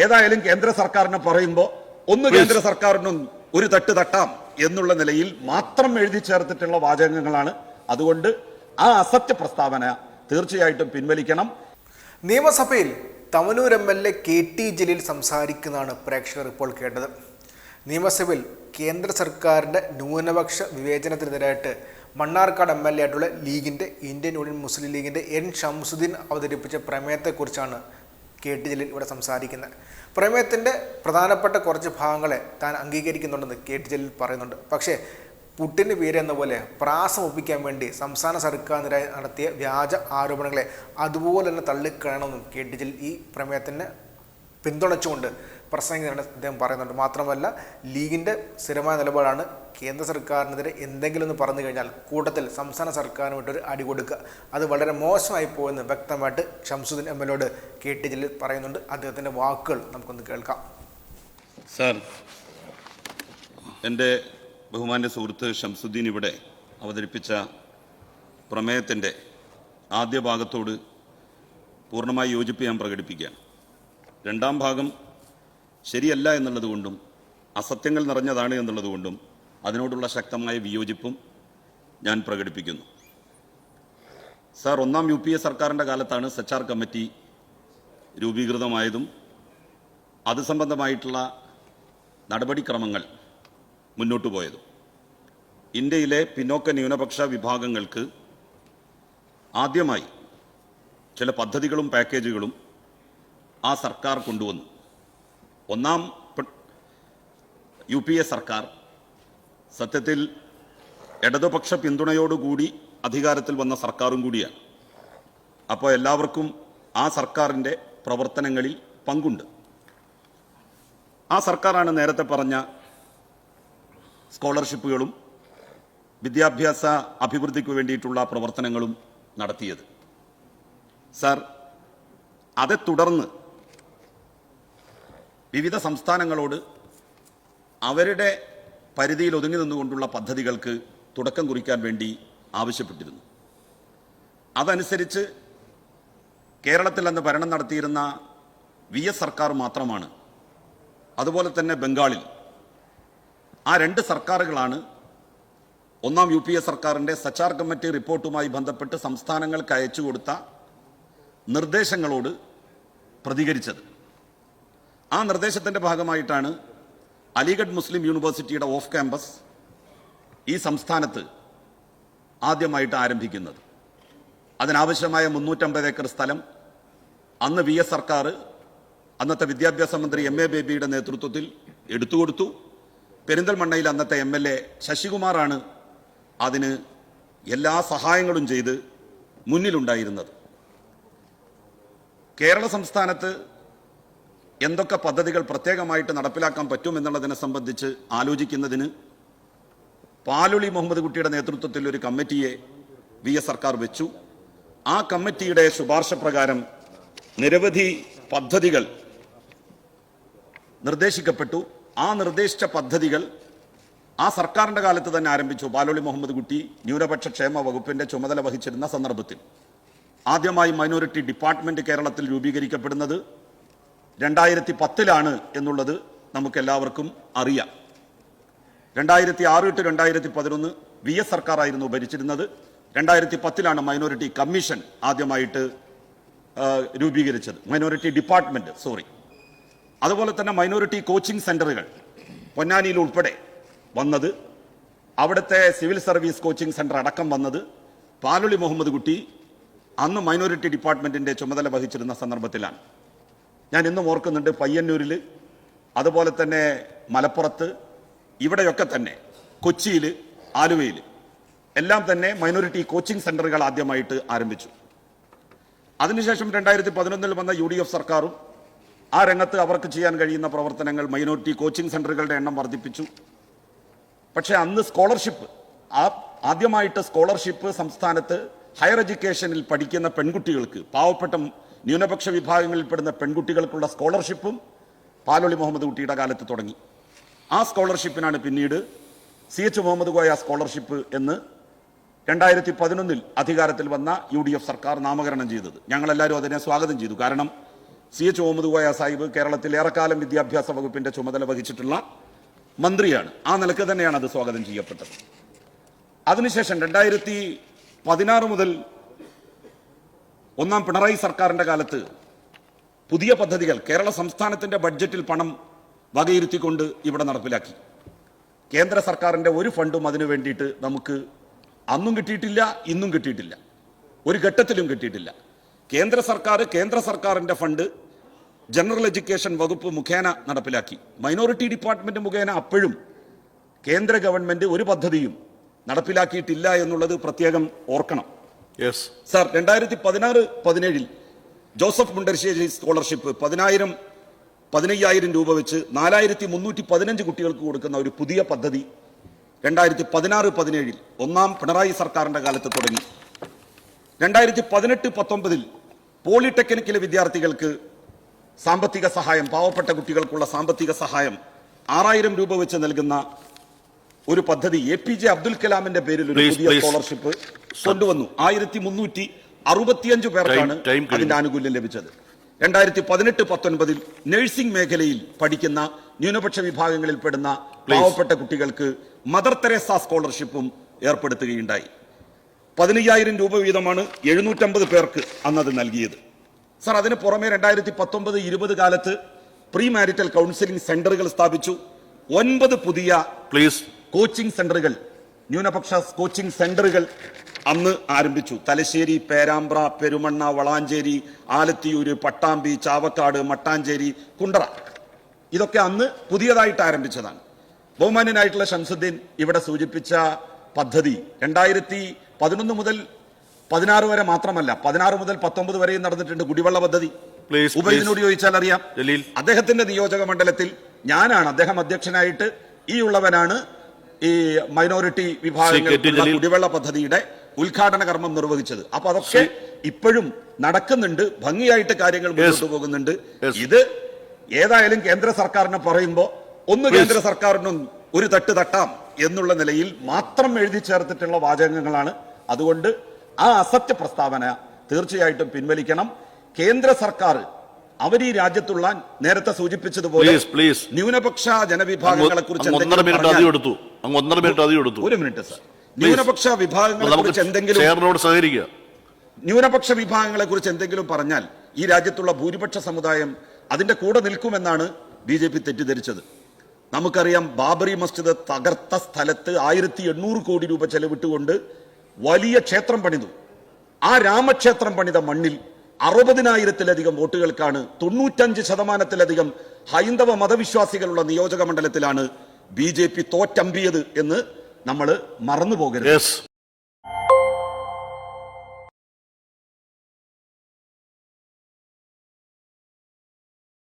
ഏതായാലും കേന്ദ്ര സർക്കാരിനെ പറയുമ്പോൾ ഒന്ന് കേന്ദ്ര സർക്കാരിനും ഒരു തട്ട് തട്ടാം എന്നുള്ള നിലയിൽ മാത്രം എഴുതി ചേർത്തിട്ടുള്ള വാചകങ്ങളാണ്. അതുകൊണ്ട് ആ അസത്യ പ്രസ്താവന തീർച്ചയായിട്ടും പിൻവലിക്കണം. നിയമസഭയിൽ Thavanur M L A K T Jaleel സംസാരിക്കുന്നതാണ് പ്രേക്ഷകർ ഇപ്പോൾ കേട്ടത്. നിയമസഭയിൽ കേന്ദ്ര സർക്കാരിന്റെ ന്യൂനപക്ഷ വിവേചനത്തിനെതിരായിട്ട് മണ്ണാർക്കാട് എം എൽ എ ആയിട്ടുള്ള ലീഗിന്റെ ഇന്ത്യൻ യൂണിയൻ മുസ്ലിം ലീഗിന്റെ എൻ ഷംസുദ്ദീൻ അവതരിപ്പിച്ച പ്രമേയത്തെക്കുറിച്ചാണ് കെ ടി ജലീൽ ഇവിടെ സംസാരിക്കുന്നത് പ്രമേയത്തിന്റെ പ്രധാനപ്പെട്ട കുറച്ച് ഭാഗങ്ങളെ താൻ അംഗീകരിക്കുന്നുണ്ടെന്ന് കെ ടി ജലീൽ പറയുന്നുണ്ട്. പക്ഷേ പുട്ടിന്റെ പേര് എന്ന പോലെ പ്രാസം ഒപ്പിക്കാൻ വേണ്ടി സംസ്ഥാന സർക്കാരിനെതിരായി നടത്തിയ വ്യാജ ആരോപണങ്ങളെ അതുപോലെ തന്നെ തള്ളിക്കളയണമെന്നും കെ ടി ജലീൽ ഈ പ്രമേയത്തിന് പിന്തുണച്ചുകൊണ്ട് പ്രസംഗിക്കുന്നതാണ് അദ്ദേഹം പറയുന്നുണ്ട്. മാത്രമല്ല ലീഗിന്റെ സ്ഥിരമായ നിലപാടാണ് കേന്ദ്ര സർക്കാരിനെതിരെ എന്തെങ്കിലും ഒന്ന് പറഞ്ഞു കഴിഞ്ഞാൽ കൂട്ടത്തിൽ സംസ്ഥാന സർക്കാരിന് ഒരു അടി കൊടുക്കുക. അത് വളരെ മോശമായി പോയെന്ന് വ്യക്തമായിട്ട് ഷംസുദ്ദീൻ എം എല്ലോട് കെ ടി ജലീൽ പറയുന്നുണ്ട്. അദ്ദേഹത്തിന്റെ വാക്കുകൾ നമുക്കൊന്ന് കേൾക്കാം. സാർ എന്റെ ബഹുമാന്യ സുഹൃത്ത് ഷംസുദ്ദീൻ ഇവിടെ അവതരിപ്പിച്ച പ്രമേയത്തിന്റെ ആദ്യ ഭാഗത്തോട് പൂർണമായി യോജിപ്പ് ഞാൻ പ്രകടിപ്പിക്കുകയാണ്. രണ്ടാം ഭാഗം ശരിയല്ല എന്നുള്ളതുകൊണ്ടും അസത്യങ്ങൾ നിറഞ്ഞതാണ് എന്നുള്ളതുകൊണ്ടും അതിനോടുള്ള ശക്തമായ വിയോജിപ്പും ഞാൻ പ്രകടിപ്പിക്കുന്നു. സാർ ഒന്നാം യു പി എ സർക്കാരിന്റെ കാലത്താണ് സച്ചാർ കമ്മിറ്റി രൂപീകൃതമായതും അത് സംബന്ധമായിട്ടുള്ള നടപടിക്രമങ്ങൾ മുന്നോട്ട് പോയതും. ഇന്ത്യയിലെ പിന്നോക്ക ന്യൂനപക്ഷ വിഭാഗങ്ങൾക്ക് ആദ്യമായി ചില പദ്ധതികളും പാക്കേജുകളും ആ സർക്കാർ കൊണ്ടുവന്നു. ഒന്നാം യു പി എ സർക്കാർ സത്യത്തിൽ ഇടതുപക്ഷ പിന്തുണയോടുകൂടി അധികാരത്തിൽ വന്ന സർക്കാരും കൂടിയാണ്. അപ്പോൾ എല്ലാവർക്കും ആ സർക്കാരിന്റെ പ്രവർത്തനങ്ങളിൽ പങ്കുണ്ട്. ആ സർക്കാരാണ് നേരത്തെ പറഞ്ഞ സ്കോളർഷിപ്പുകളും വിദ്യാഭ്യാസ അഭിവൃദ്ധിക്ക് വേണ്ടിയിട്ടുള്ള പ്രവർത്തനങ്ങളും നടത്തിയത്. സാർ അതേ തുടർന്ന് വിവിധ സംസ്ഥാനങ്ങളോട് അവരുടെ പരിധിയിൽ ഒതുങ്ങി നിന്നുകൊണ്ടുള്ള പദ്ധതികൾക്ക് തുടക്കം കുറിക്കാൻ വേണ്ടി ആവശ്യപ്പെട്ടിരുന്നു. അതനുസരിച്ച് കേരളത്തിൽ അന്ന് ഭരണം നടത്തിയിരുന്ന വി എസ് സർക്കാർ മാത്രമാണ്. അതുപോലെ തന്നെ ബംഗാളിൽ ആ രണ്ട് സർക്കാരുകളാണ് ഒന്നാം യു പി എ സർക്കാരിന്റെ സച്ചാർ കമ്മിറ്റി റിപ്പോർട്ടുമായി ബന്ധപ്പെട്ട് സംസ്ഥാനങ്ങൾക്ക് അയച്ചു കൊടുത്ത നിർദ്ദേശങ്ങളോട് പ്രതികരിച്ചത്. ആ നിർദ്ദേശത്തിന്റെ ഭാഗമായിട്ടാണ് അലിഗഡ് മുസ്ലിം യൂണിവേഴ്സിറ്റിയുടെ ഓഫ് ക്യാമ്പസ് ഈ സംസ്ഥാനത്ത് ആദ്യമായിട്ട് ആരംഭിക്കുന്നത്. അതിനാവശ്യമായ മുന്നൂറ്റമ്പത് ഏക്കർ സ്ഥലം അന്ന് വി എസ് സർക്കാർ അന്നത്തെ വിദ്യാഭ്യാസ മന്ത്രി എം എ ബേബിയുടെ നേതൃത്വത്തിൽ എടുത്തുകൊടുത്തു. പെരിന്തൽമണ്ണയിൽ അന്നത്തെ എം എൽ എ ശശികുമാറാണ് അതിന് എല്ലാ സഹായങ്ങളും ചെയ്ത് മുന്നിലുണ്ടായിരുന്നത്. കേരള സംസ്ഥാനത്ത് എന്തൊക്കെ പദ്ധതികൾ പ്രത്യേകമായിട്ട് നടപ്പിലാക്കാൻ പറ്റും എന്നുള്ളതിനെ സംബന്ധിച്ച് ആലോചിക്കുന്നതിന് പാലുളി മുഹമ്മദ് കുട്ടിയുടെ നേതൃത്വത്തിൽ ഒരു കമ്മിറ്റിയെ വി എസ് സർക്കാർ വെച്ചു. ആ കമ്മിറ്റിയുടെ ശുപാർശ പ്രകാരം നിരവധി പദ്ധതികൾ നിർദ്ദേശിക്കപ്പെട്ടു. ആ നിർദ്ദേശിച്ച പദ്ധതികൾ ആ സർക്കാരിന്റെ കാലത്ത് തന്നെ ആരംഭിച്ചു പാലോളി മുഹമ്മദ് കുട്ടി ന്യൂനപക്ഷ ക്ഷേമ വകുപ്പിന്റെ ചുമതല വഹിച്ചിരുന്ന സന്ദർഭത്തിൽ. ആദ്യമായി മൈനോറിറ്റി ഡിപ്പാർട്ട്മെന്റ് കേരളത്തിൽ രൂപീകരിക്കപ്പെടുന്നത് രണ്ടായിരത്തി പത്തിലാണ് എന്നുള്ളത് നമുക്കെല്ലാവർക്കും അറിയാം. രണ്ടായിരത്തി ആറ് ടു രണ്ടായിരത്തി പതിനൊന്ന് വി എസ് സർക്കാരായിരുന്നു ഭരിച്ചിരുന്നത്. രണ്ടായിരത്തി പത്തിലാണ് മൈനോറിറ്റി കമ്മീഷൻ ആദ്യമായിട്ട് രൂപീകരിച്ചത്. മൈനോറിറ്റി ഡിപ്പാർട്ട്മെന്റ് സോറി അതുപോലെ തന്നെ മൈനോറിറ്റി കോച്ചിങ് സെന്ററുകൾ പൊന്നാനിയിൽ ഉൾപ്പെടെ വന്നത്. അവിടുത്തെ സിവിൽ സർവീസ് കോച്ചിങ് സെന്റർ അടക്കം വന്നത് പാലുളി മുഹമ്മദ് കുട്ടി അന്ന് മൈനോറിറ്റി ഡിപ്പാർട്ട്മെന്റിന്റെ ചുമതല വഹിച്ചിരുന്ന സന്ദർഭത്തിലാണ്. ഞാൻ ഇന്നും ഓർക്കുന്നുണ്ട് പയ്യന്നൂരിൽ അതുപോലെ തന്നെ മലപ്പുറത്ത് ഇവിടെയൊക്കെ തന്നെ കൊച്ചിയിൽ ആലുവയിൽ എല്ലാം തന്നെ മൈനോറിറ്റി കോച്ചിങ് സെന്ററുകൾ ആദ്യമായിട്ട് ആരംഭിച്ചു. അതിനുശേഷം രണ്ടായിരത്തി പതിനൊന്നിൽ വന്ന യു ഡി എഫ് സർക്കാരും ആ രംഗത്ത് അവർക്ക് ചെയ്യാൻ കഴിയുന്ന പ്രവർത്തനങ്ങൾ മൈനോറിറ്റി കോച്ചിങ് സെന്ററുകളുടെ എണ്ണം വർദ്ധിപ്പിച്ചു. പക്ഷേ അന്ന് സ്കോളർഷിപ്പ് ആ ആദ്യമായിട്ട് സ്കോളർഷിപ്പ് സംസ്ഥാനത്ത് ഹയർ എഡ്യൂക്കേഷനിൽ പഠിക്കുന്ന പെൺകുട്ടികൾക്ക് പാവപ്പെട്ട ന്യൂനപക്ഷ വിഭാഗങ്ങളിൽപ്പെടുന്ന പെൺകുട്ടികൾക്കുള്ള സ്കോളർഷിപ്പും പാലോളി മുഹമ്മദ് കുട്ടിയുടെ കാലത്ത് തുടങ്ങി. ആ സ്കോളർഷിപ്പിനാണ് പിന്നീട് C H Muhammad Koya scholarship എന്ന് രണ്ടായിരത്തി പതിനൊന്നിൽ അധികാരത്തിൽ വന്ന യു ഡി എഫ് സർക്കാർ നാമകരണം ചെയ്തത്. ഞങ്ങളെല്ലാവരും അതിനെ സ്വാഗതം ചെയ്തു. കാരണം സി എച്ച് മുഹമ്മദ് കോയ സാഹിബ് കേരളത്തിൽ ഏറെക്കാലം വിദ്യാഭ്യാസ വകുപ്പിന്റെ ചുമതല വഹിച്ചിട്ടുള്ള മന്ത്രിയാണ്. ആ നിലയ്ക്ക് തന്നെയാണ് അത് സ്വാഗതം ചെയ്യപ്പെട്ടത്. അതിനുശേഷം രണ്ടായിരത്തി പതിനാറ് മുതൽ ഒന്നാം പിണറായി സർക്കാരിന്റെ കാലത്ത് പുതിയ പദ്ധതികൾ കേരള സംസ്ഥാനത്തിന്റെ ബഡ്ജറ്റിൽ പണം വകയിരുത്തിക്കൊണ്ട് ഇവിടെ നടപ്പിലാക്കി. കേന്ദ്ര സർക്കാരിന്റെ ഒരു ഫണ്ടും അതിനു വേണ്ടിയിട്ട് നമുക്ക് അന്നും കിട്ടിയിട്ടില്ല ഇന്നും കിട്ടിയിട്ടില്ല. ഒരു ഘട്ടത്തിലും കിട്ടിയിട്ടില്ല. കേന്ദ്ര സർക്കാർ കേന്ദ്ര സർക്കാരിന്റെ ഫണ്ട് ജനറൽ എഡ്യൂക്കേഷൻ വകുപ്പ് മുഖേന നടപ്പിലാക്കി. മൈനോറിറ്റി ഡിപ്പാർട്ട്മെന്റ് മുഖേന അപ്പോഴും കേന്ദ്ര ഗവൺമെന്റ് ഒരു പദ്ധതിയും നടപ്പിലാക്കിയിട്ടില്ല എന്നുള്ളത് പ്രത്യേകം ഓർക്കണം. സാർ രണ്ടായിരത്തി പതിനാറ് പതിനേഴിൽ ജോസഫ് മുണ്ടരിശ്ശേരി സ്കോളർഷിപ്പ് പതിനായിരം പതിനയ്യായിരം രൂപ വെച്ച് നാലായിരത്തി മുന്നൂറ്റി പതിനഞ്ച് കുട്ടികൾക്ക് കൊടുക്കുന്ന ഒരു പുതിയ പദ്ധതി രണ്ടായിരത്തി പതിനാറ് പതിനേഴിൽ ഒന്നാം പിണറായി സർക്കാരിന്റെ കാലത്ത് തുടങ്ങി. രണ്ടായിരത്തി പതിനെട്ട് പത്തൊമ്പതിൽ പോളിടെക്നിക്കിലെ വിദ്യാർത്ഥികൾക്ക് സാമ്പത്തിക സഹായം പാവപ്പെട്ട കുട്ടികൾക്കുള്ള സാമ്പത്തിക സഹായം ആറായിരം രൂപ വെച്ച് നൽകുന്ന ഒരു പദ്ധതി എ പി ജെ അബ്ദുൽ കലാമിന്റെ പേരിൽ ഒരു പുതിയ സ്കോളർഷിപ്പ് കൊണ്ടുവന്നു. ആയിരത്തി മുന്നൂറ്റി അറുപത്തിയഞ്ച് പേർക്കാണ് അതിന്റെ ആനുകൂല്യം ലഭിച്ചത്. രണ്ടായിരത്തി പതിനെട്ട് പത്തൊൻപതിൽ നഴ്സിംഗ് മേഖലയിൽ പഠിക്കുന്ന ന്യൂനപക്ഷ വിഭാഗങ്ങളിൽ പെടുന്ന പാവപ്പെട്ട കുട്ടികൾക്ക് മദർ തെരേസ സ്കോളർഷിപ്പും ഏർപ്പെടുത്തുകയുണ്ടായി. പതിനയ്യായിരം രൂപ വീതമാണ് എഴുന്നൂറ്റമ്പത് പേർക്ക് അന്നത് നൽകിയത്. സാർ അതിന് പുറമെ രണ്ടായിരത്തി പത്തൊമ്പത് ഇരുപത് കാലത്ത് പ്രീ മാരിറ്റൽ കൗൺസിലിംഗ് സെന്ററുകൾ സ്ഥാപിച്ചു. ഒൻപത് പുതിയ പ്ലീസ് കോച്ചിംഗ് സെന്ററുകൾ ന്യൂനപക്ഷ കോച്ചിംഗ് സെന്ററുകൾ അന്ന് ആരംഭിച്ചു. തലശ്ശേരി പേരാമ്പ്ര പെരുമണ്ണ വളാഞ്ചേരി ആലത്തിയൂര് പട്ടാമ്പി ചാവക്കാട് മട്ടാഞ്ചേരി കുണ്ടറ. ഇതൊക്കെ അന്ന് പുതിയതായിട്ട് ആരംഭിച്ചതാണ്. ബഹുമാന്യനായിട്ടുള്ള ഷംസുദ്ദീൻ ഇവിടെ സൂചിപ്പിച്ച പദ്ധതി രണ്ടായിരത്തി പതിനൊന്ന് മുതൽ പതിനാറ് വരെ മാത്രമല്ല പതിനാറ് മുതൽ പത്തൊമ്പത് വരെയും നടന്നിട്ടുണ്ട് കുടിവെള്ള പദ്ധതി. ഉപയോഗിനോട് ചോദിച്ചാൽ അറിയാം. അദ്ദേഹത്തിന്റെ നിയോജക മണ്ഡലത്തിൽ ഞാനാണ് അദ്ദേഹം അധ്യക്ഷനായിട്ട് ഈ ഉള്ളവനാണ്. ഈ മൈനോറിറ്റി വിഭാഗങ്ങളിൽ കുടിവെള്ള പദ്ധതിയുടെ ഉദ്ഘാടന കർമ്മം നിർവഹിച്ചത്. അപ്പൊ അതൊക്കെ ഇപ്പോഴും നടക്കുന്നുണ്ട് ഭംഗിയായിട്ട് കാര്യങ്ങൾ മുന്നോട്ട് പോകുന്നുണ്ട്. ഇത് ഏതായാലും കേന്ദ്ര സർക്കാരിനെ പറയുമ്പോ ഒന്ന് കേന്ദ്ര സർക്കാരിനും ഒരു തട്ട് തട്ടാം എന്നുള്ള നിലയിൽ മാത്രം എഴുതി ചേർത്തിട്ടുള്ള വാചകങ്ങളാണ്. അതുകൊണ്ട് ആ അസത്യ പ്രസ്താവന തീർച്ചയായിട്ടും പിൻവലിക്കണം. കേന്ദ്ര സർക്കാർ അവർ ഈ രാജ്യത്തുള്ള നേരത്തെ സൂചിപ്പിച്ചതുപോലെ ന്യൂനപക്ഷ ജനവിഭാഗങ്ങളെ കുറിച്ച് അങ്ങ് ഒന്നര മിനിറ്റ് അധികം എടുത്തു. ഒരു മിനിറ്റ് സാർ ന്യൂനപക്ഷ വിഭാഗങ്ങളെ കുറിച്ച് എന്തെങ്കിലും ചെയറിനോട് സഹകരിക്കുക ന്യൂനപക്ഷ വിഭാഗങ്ങളെ കുറിച്ച് എന്തെങ്കിലും പറഞ്ഞാൽ ഈ രാജ്യത്തുള്ള ഭൂരിപക്ഷ സമുദായം അതിന്റെ കൂടെ നിൽക്കുമെന്നാണ് ബി ജെ പി തെറ്റിദ്ധരിച്ചത്. നമുക്കറിയാം ബാബറി മസ്ജിദ് തകർത്ത സ്ഥലത്ത് ആയിരത്തി എണ്ണൂറ് കോടി രൂപ ചെലവിട്ടുകൊണ്ട് വലിയ ക്ഷേത്രം പണിതു. ആ രാമക്ഷേത്രം പണിത മണ്ണിൽ അറുപതിനായിരത്തിലധികം വോട്ടുകൾക്കാണ് തൊണ്ണൂറ്റഞ്ച് ശതമാനത്തിലധികം ഹൈന്ദവ മതവിശ്വാസികളുള്ള നിയോജക മണ്ഡലത്തിലാണ് ബി ജെ പി തോറ്റമ്പിയത് എന്ന് നമ്മൾ മറന്നു പോകരുത്